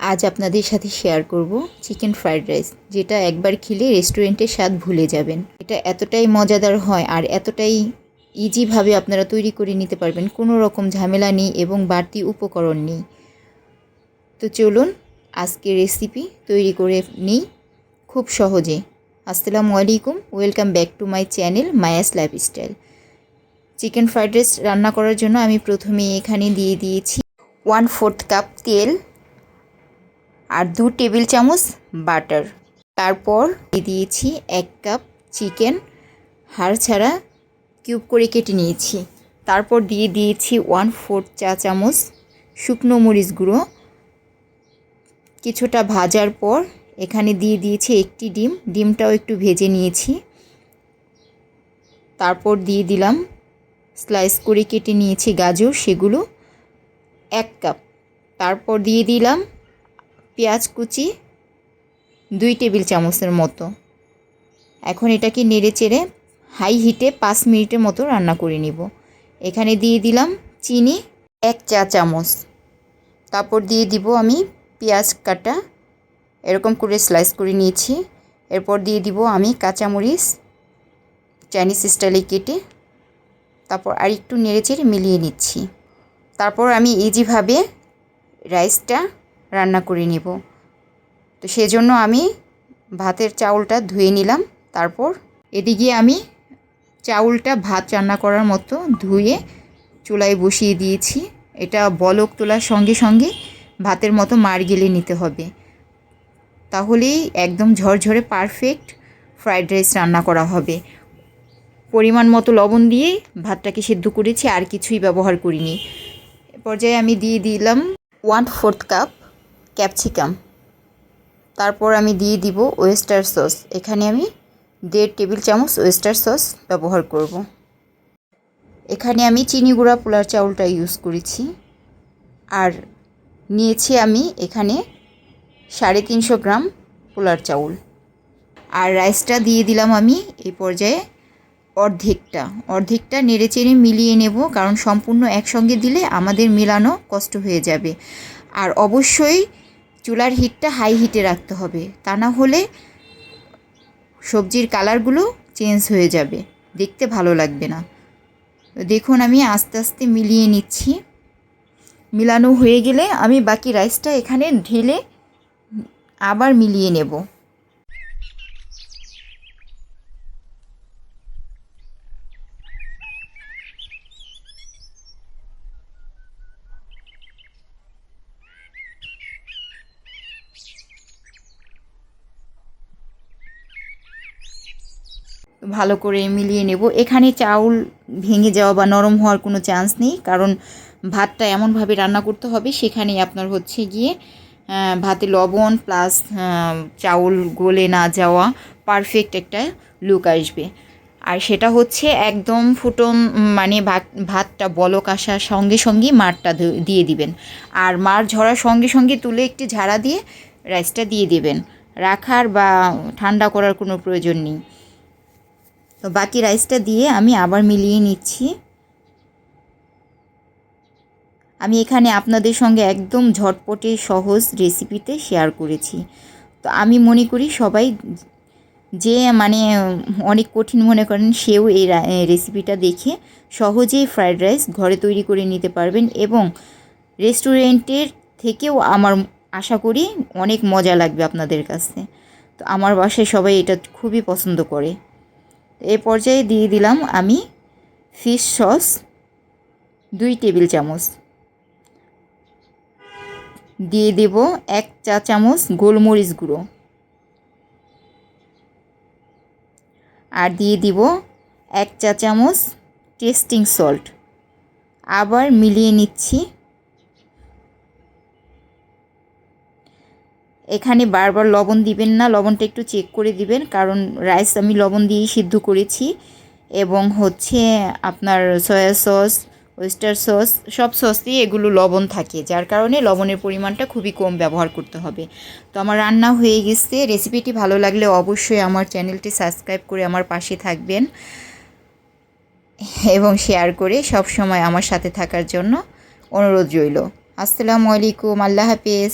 আজ আপনাদের সাথে শেয়ার করব চিকেন ফ্রাইড রাইস যেটা একবার খেলে রেস্টুরেন্টের স্বাদ ভুলে যাবেন। এটা এতটাই মজাদার হয় আর এতটাই ইজিভাবে আপনারা তৈরি করে নিতে পারবেন, কোনো রকম ঝামেলা নেই এবং বাড়তি উপকরণ নেই। তো চলুন আজকে রেসিপি তৈরি করে নিই খুব সহজে। আসসালামু আলাইকুম welcome back to my channel Maya's lifestyle chicken fried rice রান্না করার জন্য আমি প্রথমে এখানে দিয়ে দিয়েছি ওয়ান ফোর্থ কাপ তেল আর দু টেবিল চামচ বাটার। তারপর দিয়ে দিয়েছি এক কাপ চিকেন। হাড় ছাড়া কিউব করে কেটে নিয়েছি। তারপর দিয়ে দিয়েছি ওয়ান ফোর্থ চা চামচ শুকনো মরিচ গুঁড়ো। কিছুটা ভাজার পর এখানে দিয়ে দিয়েছি একটি ডিম। ডিমটাও একটু ভেজে নিয়েছি। তারপর দিয়ে দিলাম স্লাইস করে কেটে নিয়েছি গাজর, সেগুলো এক কাপ। তারপর দিয়ে দিলাম পেঁয়াজ কুচি, দুই টেবিল চামচের মতো। এখন এটাকে নেড়ে চেড়ে হাই হিটে পাঁচ মিনিটের মতো রান্না করে নিব। এখানে দিয়ে দিলাম চিনি এক চা চামচ। তারপর দিয়ে দিব আমি পেঁয়াজ কাটা, এরকম করে স্লাইস করে নিয়েছি। এরপর দিয়ে দিব আমি কাঁচামরিচ চাইনিজ স্টাইলে কেটে তারপর আর একটু নেড়ে চেড়ে মিলিয়ে নিচ্ছি। তারপর আমি ইজিভাবে রাইসটা রান্না করে নিব। তো সেজন্য আমি ভাতের চাউলটা ধুয়ে নিলাম, তারপর এদিকে আমি চাউলটা ভাত রান্না করার মতো ধুয়ে চুলায় বসিয়ে দিয়েছি। এটা বলক তোলার সঙ্গে সঙ্গে ভাতের মতো মার গেলে নিতে হবে। তাহলেই একদম ঝরঝরে পারফেক্ট ফ্রাইড রাইস রান্না করা হবে। পরিমাণ মতো লবণ দিয়ে ভাতটাকে সেদ্ধ করেছি, আর কিছুই ব্যবহার করিনি। পর্যায়ে আমি দিয়ে দিলাম ওয়ান ফোর্থ কাপ ক্যাপসিকাম। তারপর আমি দিয়ে দিব ওয়েস্টার সস। এখানে আমি দেড় টেবিল চামচ ওয়েস্টার সস ব্যবহার করব। এখানে আমি চিনি গুঁড়া পোলার চাউলটা ইউজ করেছি। আর নিয়েছি আমি এখানে সাড়ে তিনশো গ্রাম পোলার চাউল। আর রাইসটা দিয়ে দিলাম আমি এই পর্যায়ে অর্ধেকটা। অর্ধেকটা নেড়ে চেড়ে মিলিয়ে নেব, কারণ সম্পূর্ণ একসঙ্গে দিলে আমাদের মেলানো কষ্ট হয়ে যাবে। আর অবশ্যই চুলার হিটটা হাই হিটে রাখতে হবে। তা না হলে সবজির কালারগুলো চেঞ্জ হয়ে যাবে। দেখতে ভালো লাগবে না। দেখুন, আমি আস্তে আস্তে মিলিয়ে নিচ্ছি। মিলানো হয়ে গেলে আমি বাকি রাইসটা এখানে ঢেলে আবার মিলিয়ে নেব। ভালো করে মিলিয়ে নেব। এখানে চাউল ভেঙে যাওয়া বা নরম হওয়ার কোনো চান্স নেই, কারণ ভাতটা এমনভাবে রান্না করতে হবে, সেখানেই আপনার হচ্ছে গিয়ে ভাতে লবণ প্লাস চাউল গলে না যাওয়া পারফেক্ট একটা লুক আসবে। আর সেটা হচ্ছে একদম ফুটন মানে ভাত, ভাতটা বলক আসার সঙ্গে সঙ্গেই মারটা দিয়ে দিবেন। আর মার ঝরার সঙ্গে সঙ্গে তুলে একটি ঝাড়া দিয়ে রাইসটা দিয়ে দেবেন। রাখার বা ঠান্ডা করার কোনো প্রয়োজন নেই। তো বাকি রাইসটা দিয়ে আমি আবার মিলিয়ে নিচ্ছি। আমি এখানে আপনাদের সঙ্গে একদম ঝটপটে সহজ রেসিপিতে শেয়ার করেছি। তো আমি মনে করি সবাই যে মানে অনেক কঠিন মনে করেন সেও এই রেসিপিটা দেখে সহজেই ফ্রায়েড রাইস ঘরে তৈরি করে নিতে পারবেন এবং রেস্টুরেন্টের থেকেও আমার আশা করি অনেক মজা লাগবে আপনাদের কাছে। তো আমার বাসায় সবাই এটা খুবই পছন্দ করে। এ পর্যায়ে দিয়ে দিলাম আমি ফিশ সস দুই টেবিল চামচ। দিয়ে দেব এক চা চামচ গোলমরিচ গুঁড়ো। আর দিয়ে দিব এক চা চামচ টেস্টিং সল্ট আবার মিলিয়ে নিচ্ছি এখানে বারবার লবণ দিবেন না, লবণটা একটু চেক করে দিবেন, কারণ রাইস আমি লবণ দিয়েই সিদ্ধ করেছি এবং হচ্ছে আপনার সয়া সস ওয়েস্টার সস সব সসই এগুলো লবণ থাকে, যার কারণে লবণের পরিমাণটা খুবই কম ব্যবহার করতে হবে। তো আমার রান্না হয়ে গেছে রেসিপিটি ভালো লাগলে অবশ্যই আমার চ্যানেলটি সাবস্ক্রাইব করে আমার পাশে থাকবেন এবং শেয়ার করে সব সময় আমার সাথে থাকার জন্য অনুরোধ রইল। আসসালামু আলাইকুম, আল্লাহ হাফেজ।